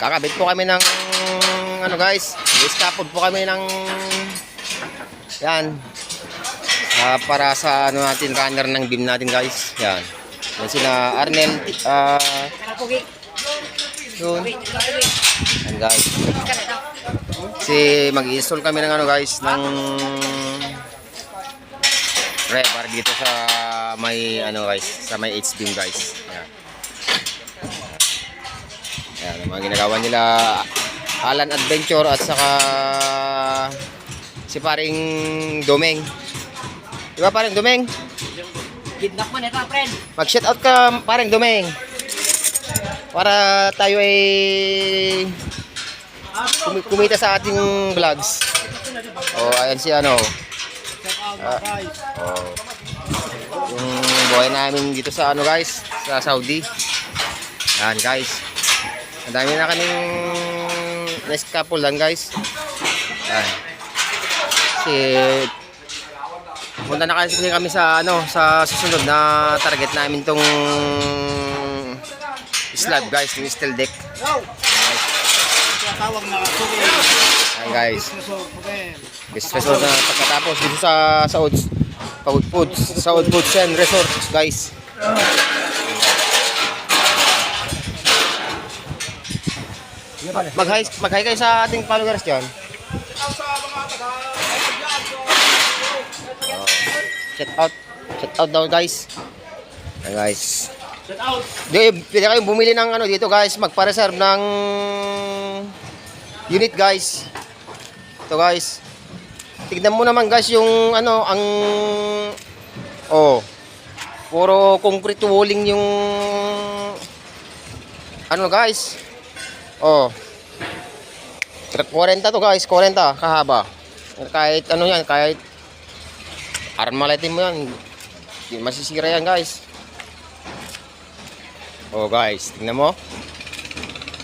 Kakabit po kami ng ano guys, scaffold po kami ng yan. Ah, para sa ano natin runner ng beam natin guys. Yan. Yan sila Arnel yun. Yan guys. Si mag-install kami ng ano guys ng rebar dito sa may ano guys, sa may H-beam guys. Yan. Yan, ang mga ginagawa nila Alan Adventure at saka si paring Domeng. Di ba paring Domeng? Kidnap man ito, friend. Mag-shout out ka paring Domeng. Para tayo ay kumi- kumita sa ating vlogs. Oh, ayan si ano. Ah, oh. Yung buhay namin dito sa ano guys, sa Saudi. Yan guys. Ang dami na kaming na-scaffold lang guys. Yan. Kasi punta na kasi kami sa ano sa susunod na target namin tong slab guys, yung steel deck. Tawag na. Ayan guys. Best resort na pagkatapos dito sa Saud Saud Foods, Saud Foods and Resorts, guys. Mag-hi mag-hi kayo sa ating followers diyan. Oh, shout out. Shout out daw guys. Ayan guys. Shout out. Di, pwede kayong bumili ng ano dito guys, magpa-reserve ng unit guys. Ito guys. Tignan mo naman guys yung ano, ang oh, puro concrete walling yung ano guys. Oh. 40 to guys, 40 kahaba. Kahit ano yan, kahit armalitin mo yan. Masisira yan guys. Oh guys, tingnan mo.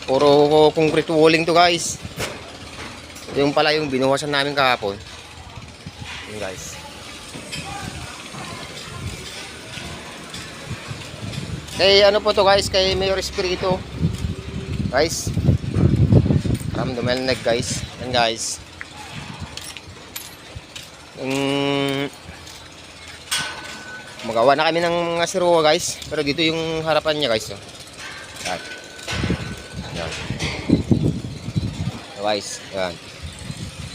Puro concrete walling to guys. Yung pala yung binuwasan namin kahapon. Yun guys. Kay ano po to guys, kay Mayor Espiritu. Guys. Ram Dumelneg guys. Yan guys. Yung magawa na kami ng mga siruwa guys. Pero dito yung harapan niya guys. Oh. Yan. Yan. Guys, yan.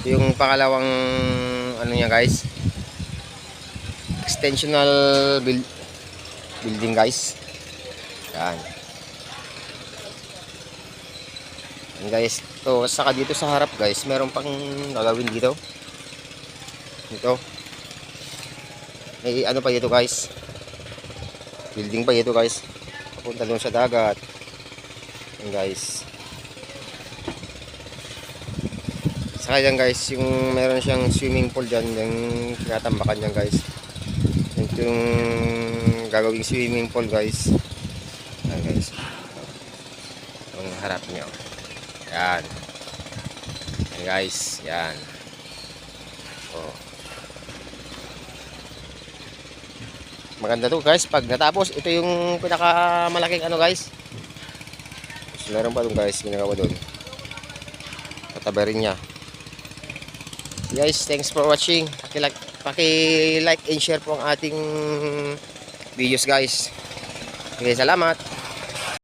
Yung pangalawang ano niya guys. Extensional build, building guys. Yan. Yan guys. To saka dito sa harap guys, meron pang gagawin dito. Dito. May ano pa dito guys. Building pa dito guys. Papunta doon sa dagat. Yan guys. Saka yan guys, yung meron siyang swimming pool dyan, yung tinatambakan niyan guys. Ito yung gagawing swimming pool guys. Yan guys. Yung harap niyo. Yan. Yan guys, yan. Oh. Maganda to guys, pag natapos, ito yung pinakamalaking ano guys. Tapos meron pa doon guys, ginagawa doon. Katabarin niya. Guys, thanks for watching. Paki-like, paki-like and share po ang ating videos guys. Okay, salamat.